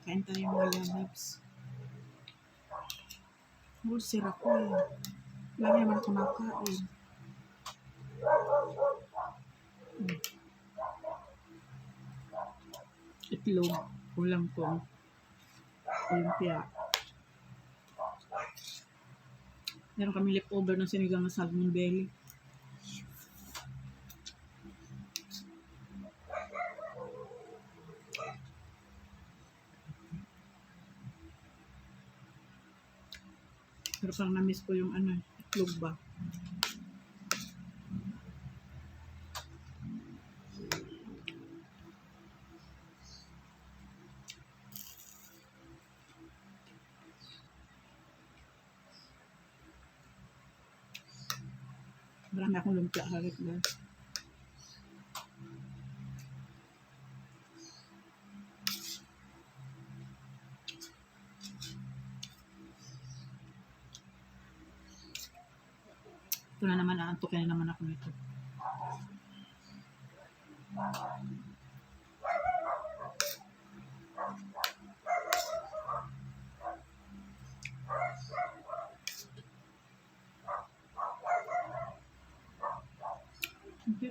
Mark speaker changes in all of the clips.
Speaker 1: Kain tayo mga lalabs. Ulcer ako eh. Lagi naman kumakain. Hmm. Itlog. Ulam ko. Lumpia. Meron kami leftover ng sinigang na salmon belly. Parang na-miss ko yung ano, itlog ba. Marami akong lumpia harit guys. Ito na naman, aantukin na naman ako nito.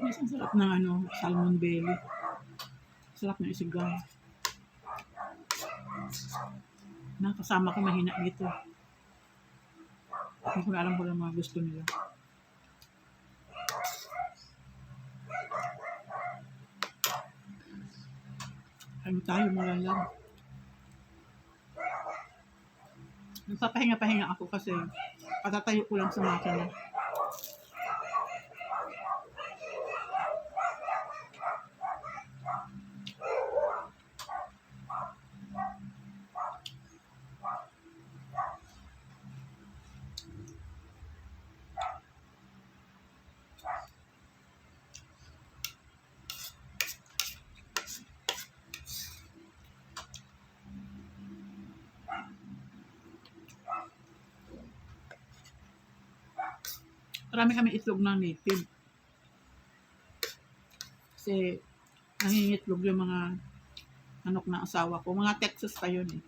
Speaker 1: Mas ang sarap ng ano, salmon belly. Sarap ng isigang. Nakasama ko mahina dito. Hindi ko alam kung ano mga gusto nila. Ano tayo mga lang. Nagpapahinga-pahinga ako kasi patatayo ko lang sa makina. Marami kami itlog na native. Kasi nangingitlog yung mga manok na asawa ko. Mga Texas pa yun eh.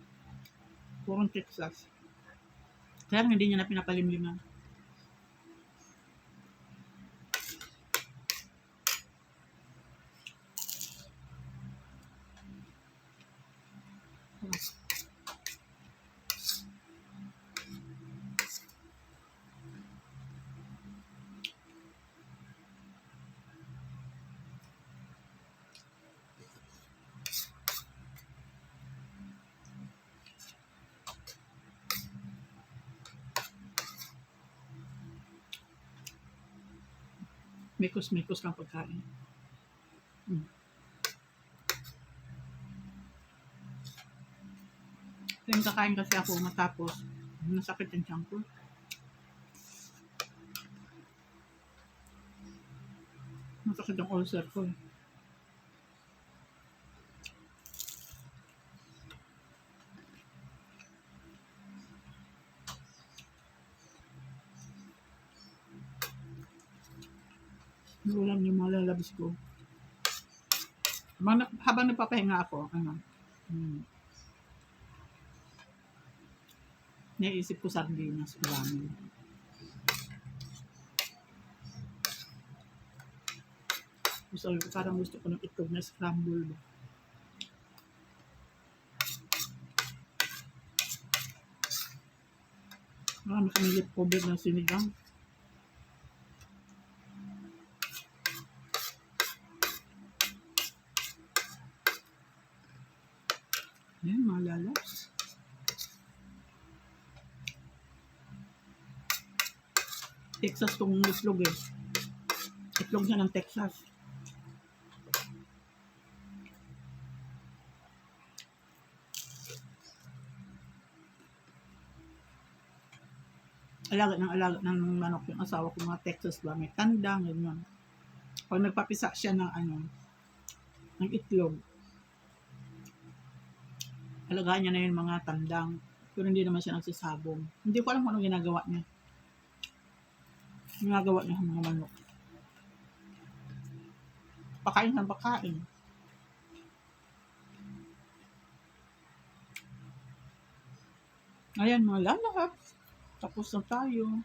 Speaker 1: Purong Texas. Kaya hindi niya na pinapalimliman. Mikos-mikos kang pagkain. Mm. Yung kakain kasi ako matapos, nasakit ang tiyan ko. Masakit ang ulcer ko. eh. Ulam yung mga lalabis ko. Habang, na- habang nagpapahinga ako, ano, hmm, naisip ko sardinas, ulam. Gusto ko, parang gusto ko ng itlog na scramble. ba. Marami kami leftover ng sinigang. Ayan, mga lalabs. Texas tong itlog eh. Itlog siya ng Texas. Alaga ng alaga ng manok yung asawa ko mga Texas ba. May tandang, ganyan. Pag nagpapisa siya ng ano, ng itlog, alagaan niya na yung mga tandang. Pero hindi naman siya nagsasabong. Hindi ko alam kung anong ginagawa niya. Ginagawa niya ng mga manok. Pakain ng pakain. Ayan mga lalahap. Tapos na tayo.